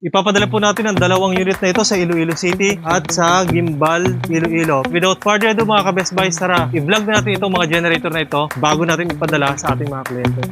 Ipapadala po natin ang dalawang unit na ito sa Iloilo City at sa Gimbal, Iloilo. Without further ado mga ka-Best Buy, tara, i-vlog na natin itong mga generator na ito bago natin ipadala sa ating mga kliyente.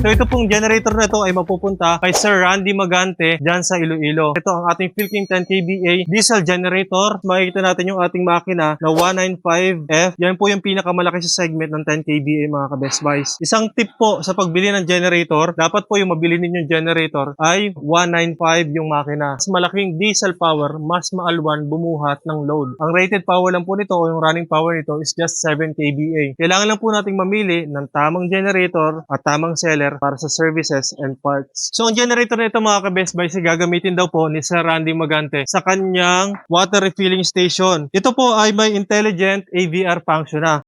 So ito pong generator na ito ay mapupunta kay Sir Randy Magante dyan sa Iloilo. Ito ang ating Philking 10 kVA diesel generator. Makikita natin yung ating makina na 195F. Yan po yung pinakamalaki sa segment ng 10 kVA mga ka-best buys. Isang tip po sa pagbili ng generator, dapat po yung mabili ninyong generator ay 195 yung makina. Mas malaking diesel power, mas maalwan bumuhat ng load. Ang rated power lang po nito o yung running power nito is just 7 kVA. Kailangan lang po nating mamili ng tamang generator at tamang seller para sa services and parts. So ang generator na ito mga ka-best buys ay gagamitin daw po ni Sir Randy Magante sa kanyang water refilling station. Ito po ay may intelligent AVR function na.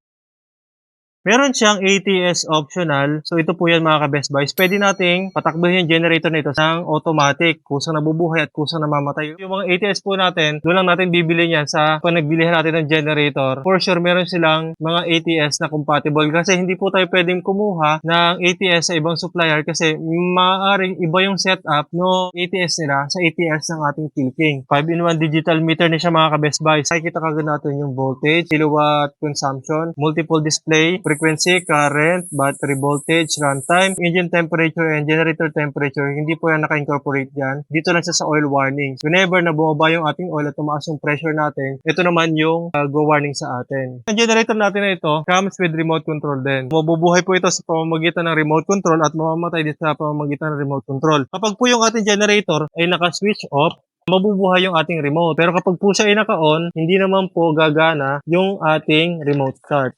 Meron siyang ATS optional. So ito po yan mga ka-best buys. Pwede nating patakbuhin yung generator nito ng automatic kusang nabubuhay at kusang namamatay. Yung mga ATS po natin, doon lang natin bibili yan sa pag natin ng generator. For sure, meron silang mga ATS na compatible kasi hindi po tayo pwedeng kumuha ng ATS sa ibang supplier kasi maaaring iba yung setup no ATS nila sa ATS ng ating Philking. 5-in-1 digital meter na siya mga ka-best buys. Nakikita kagad natin yung voltage, kilowatt consumption, multiple display, frequency, current, battery voltage, runtime, engine temperature, and generator temperature. Hindi po yan naka-incorporate dyan. Dito lang siya sa oil warnings. Whenever na bumaba yung ating oil at tumaas yung pressure natin, ito naman yung uh, go warning sa atin. Ang generator natin na ito comes with remote control din. Mabubuhay po ito sa pamamagitan ng remote control at mamamatay din sa pamamagitan ng remote control. Kapag po yung ating generator ay naka-switch off, mabubuhay yung ating remote. Pero kapag po siya ay naka-on, hindi naman po gagana yung ating remote start.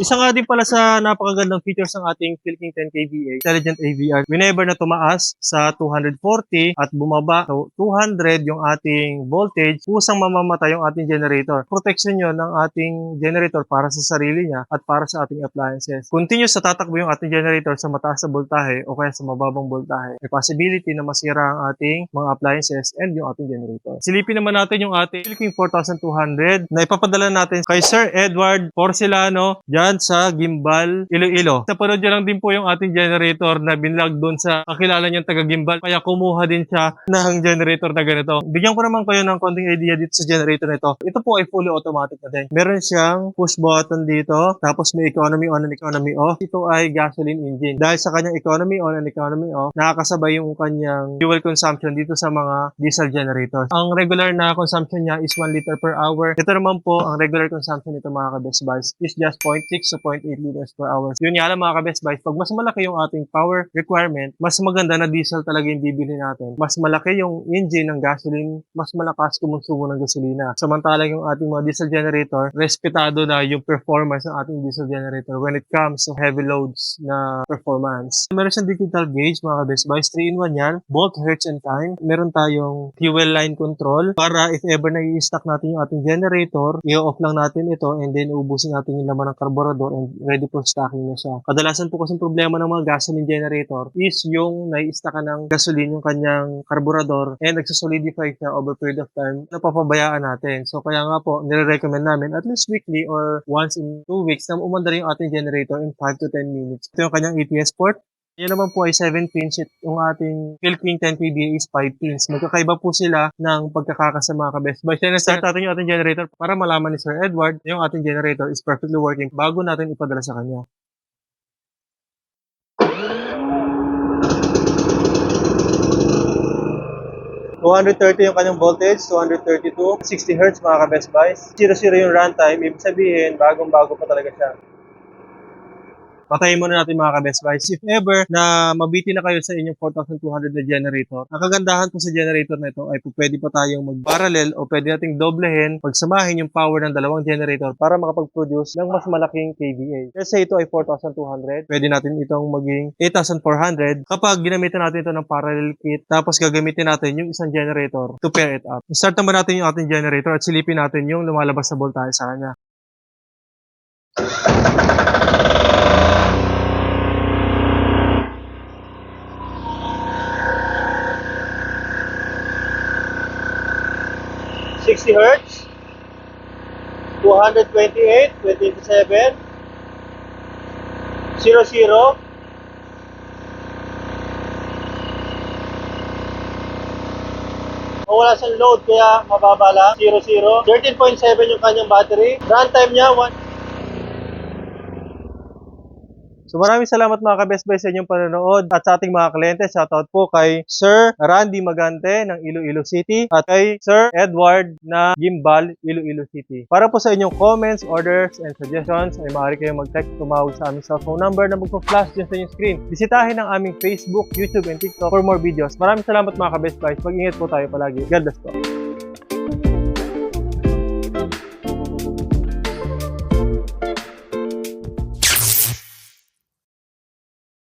Isa nga din pala sa napakagandang features ng ating Philking 10 kVA Intelligent AVR. Whenever na tumaas sa 240 at bumaba sa 200 yung ating voltage, kusang mamamatay yung ating generator. Protection yun ng ating generator para sa sarili niya at para sa ating appliances. Continuous sa tatakbo yung ating generator sa mataas na voltahe o kaya sa mababang voltahe. May possibility na masira ang ating mga appliances and yung ating generator. Silipin naman natin yung ating Philking 4200 na ipapadala natin kay Sir Edward Porcelano dyan sa Gimbal, Iloilo. Napanood niya lang din po yung ating generator na binlog doon sa kakilala niyang taga Gimbal. Kaya kumuha din siya ng generator na ganito. Bigyan ko naman kayo ng konting idea dito sa generator na ito. Ito po ay fully automatic na din. Meron siyang push button dito. Tapos may economy on and economy off. Ito ay gasoline engine. Dahil sa kanyang economy on and economy off, nakakasabay yung kanyang fuel consumption dito sa mga diesel generators. Ang regular na consumption niya is 1 liter per hour. Ito naman po, ang regular consumption nito mga ka-best is just 0.6 to 0.8 liters per hour. Yun nga lang mga ka-best buys, pag mas malaki yung ating power requirement, mas maganda na diesel talaga yung bibili natin. Mas malaki yung engine ng gasoline, mas malakas kumonsumo ng gasolina. Samantalang yung ating mga diesel generator, respetado na yung performance ng ating diesel generator when it comes to heavy loads na performance. Meron siyang digital gauge mga ka-best buys, 3-in-1 yan, both hertz and time. Meron tayong fuel line control para if ever nai-stack natin yung ating generator, i-off lang natin ito and then ubusin natin yung laman ng carburetor and ready for stocking na siya. Kadalasan po kasing problema ng mga gasoline generator is yung nai-stack ng gasoline yung kanyang carburetor and nagsasolidify siya over period of time napapabayaan natin. So kaya nga po, nire-recommend namin at least weekly or once in 2 weeks na umandar yung ating generator in 5 to 10 minutes. Ito yung kanyang ATS port. Yan naman po ay 7 pins. Yung ating Philking 10 kVA is 5 pins. Magkakaiba po sila ng pagkakakasama ka best buy. Kaya start natin yung ating generator para malaman ni Sir Edward yung ating generator is perfectly working bago natin ipadala sa kanya. ...230 yung kanyang voltage, 232, 60 Hz mga ka-best buys. 0-0 yung runtime, ibig sabihin, bagong-bago pa talaga siya. Patayin muna natin mga ka-best buys. If ever na mabiti na kayo sa inyong 4,200 na generator, ang kagandahan po sa generator na ito ay pwede pa tayong mag-parallel o pwede nating doblehin, pagsamahin yung power ng dalawang generator para makapag-produce ng mas malaking KVA. Kasi ito ay 4,200, pwede natin itong maging 8,400 kapag ginamitan natin ito ng parallel kit tapos gagamitin natin yung isang generator to pair it up. Start naman natin yung ating generator at silipin natin yung lumalabas na voltahe sa kanya. Sixty hertz, 228, 27, 00. Wala siyang load kaya mababa lang, 00. 13.7 yung kanyang battery. Runtime niya, 1 So maraming salamat mga ka-Best Buy sa inyong panonood at sa ating mga kliyente. Shoutout po kay Sir Randy Magante ng Iloilo City at kay Sir Edward na Gimbal, Iloilo City. Para po sa inyong comments, orders, and suggestions ay maaari kayong mag-text tumawag sa aming cellphone number na magpo-flash dyan sa inyong screen. Bisitahin ang aming Facebook, YouTube, and TikTok for more videos. Maraming salamat mga ka-Best Buy. Mag-ingat po tayo palagi. God bless po.